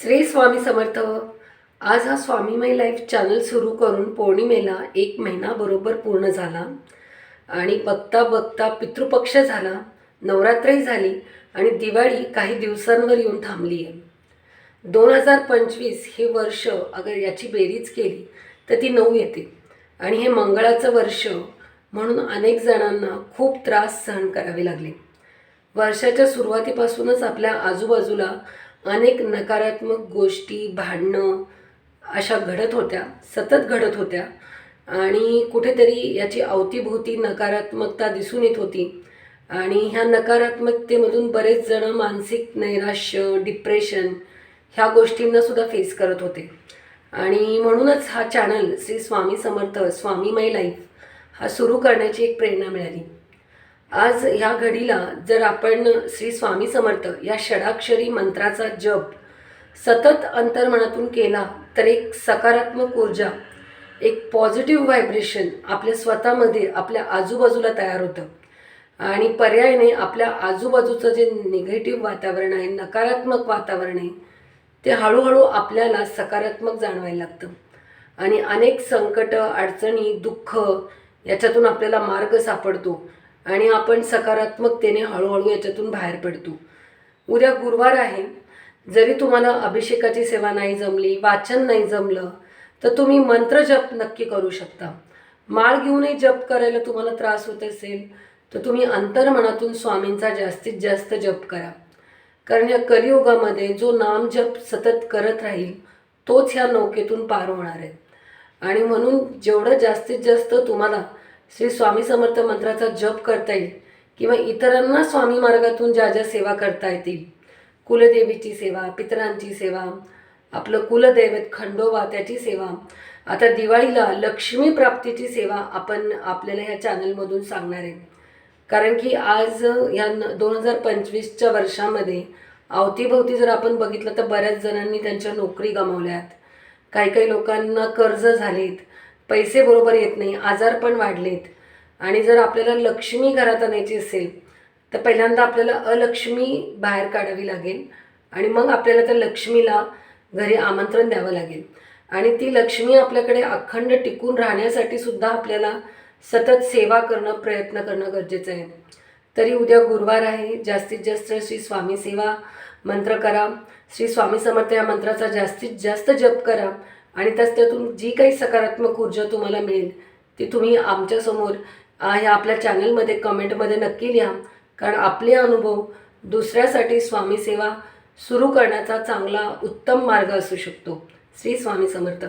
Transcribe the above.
श्री स्वामी समर्थ. आज हा स्वामीमय life channel सुरू करून पौर्णिमेला एक महिना बरोबर पूर्ण झाला. आणि बघता बघता पितृपक्ष झाला नवरात्रही झाली आणि दिवाळी काही दिवसांवर येऊन थांबली आहे. दोन हजार पंचवीस हे वर्ष अगर याची बेरीज केली तर ती नऊ येते. आणि हे मंगळाचं वर्ष म्हणून अनेक जणांना खूप त्रास सहन करावे लागले. वर्षाच्या सुरुवातीपासूनच आपल्या आजूबाजूला अनेक नकारात्मक गोष्टी भांडणं अशा घडत होत्या सतत घडत होत्या. आणि कुठेतरी याची अवतीभोवती नकारात्मकता दिसून येत होती. आणि ह्या नकारात्मकतेमधून बरेच जण मानसिक नैराश्य डिप्रेशन ह्या गोष्टींना सुद्धा फेस करत होते. आणि म्हणूनच हा चॅनल श्री स्वामी समर्थ स्वामीमय लाईफ हा सुरू करण्याची एक प्रेरणा मिळाली. आज ह्या घडीला जर आपण श्री स्वामी समर्थ या षडाक्षरी मंत्राचा जप सतत अंतर्मनातून केला तर एक सकारात्मक ऊर्जा एक पॉझिटिव्ह व्हायब्रेशन आपल्या स्वतःमध्ये आपल्या आजूबाजूला तयार होतं. आणि पर्यायाने आपल्या आजूबाजूचं जे निगेटिव्ह वातावरण आहे नकारात्मक वातावरण आहे ते हळूहळू आपल्याला सकारात्मक जाणवायला लागतं. आणि अनेक संकट अडचणी दुःख याच्यातून आपल्याला मार्ग सापडतो. आणि आपण सकारात्मकतेने हळूहळू याच्यातून बाहेर पडतो. उद्या गुरुवार आहे. जरी तुम्हाला अभिषेकाची सेवा नाही जमली वाचन नाही जमलं तर तुम्ही मंत्र जप नक्की करू शकता. माळ घेऊनही जप करायला तुम्हाला त्रास होत असेल तर तुम्ही अंतर्मनातून स्वामींचा जास्तीत जास्त जप करा. कारण या कलियुगामध्ये जो नाम जप सतत करत राहील तोच ह्या नौकेतून पार होणार आहे. आणि म्हणून जेवढं जास्तीत जास्त तुम्हाला श्री स्वामी समर्थ मंत्राचा जप करता येईल किंवा इतरांना स्वामी मार्गातून ज्या ज्या सेवा करता येतील. कुलदेवीची सेवा पितरांची सेवा आपलं कुलदैवत खंडोबा त्याची सेवा. आता दिवाळीला लक्ष्मी प्राप्तीची सेवा आपण आपल्याला ह्या चॅनलमधून सांगणार आहे. कारण की आज ह्या दोन हजार पंचवीसच्या वर्षामध्ये अवतीभोवती जर आपण बघितलं तर बऱ्याच जणांनी त्यांच्या नोकरी गमावल्यात काही काही लोकांना कर्ज झालेत. पैसे बरोबर येत नाही आजार पण वाढलेत. आणि जर आपल्याला लक्ष्मी घरात आणायची असेल तर पहिल्यांदा आपल्याला अलक्ष्मी बाहेर काढावी लागेल आणि मग आपल्याला त्या लक्ष्मीला घरी आमंत्रण द्यावं लागेल. आणि ती लक्ष्मी आपल्याकडे अखंड टिकून राहण्यासाठी सुद्धा आपल्याला सतत सेवा करणं प्रयत्न करणं गरजेचं आहे. तरी उद्या गुरुवार आहे जास्तीत जास्त श्री स्वामी सेवा मंत्र करा. श्री स्वामी समर्थ या मंत्राचा जास्तीत जास्त जप करा. आणि त्याच त्यातून जी काही सकारात्मक ऊर्जा तुम्हाला मिळेल ती तुम्ही आमच्यासमोर ह्या आपल्या चॅनलमध्ये कमेंटमध्ये नक्की लिहा. कारण आपले अनुभव दुसऱ्यासाठी स्वामी सेवा सुरू करण्याचा चांगला उत्तम मार्ग असू शकतो. श्री स्वामी समर्थ.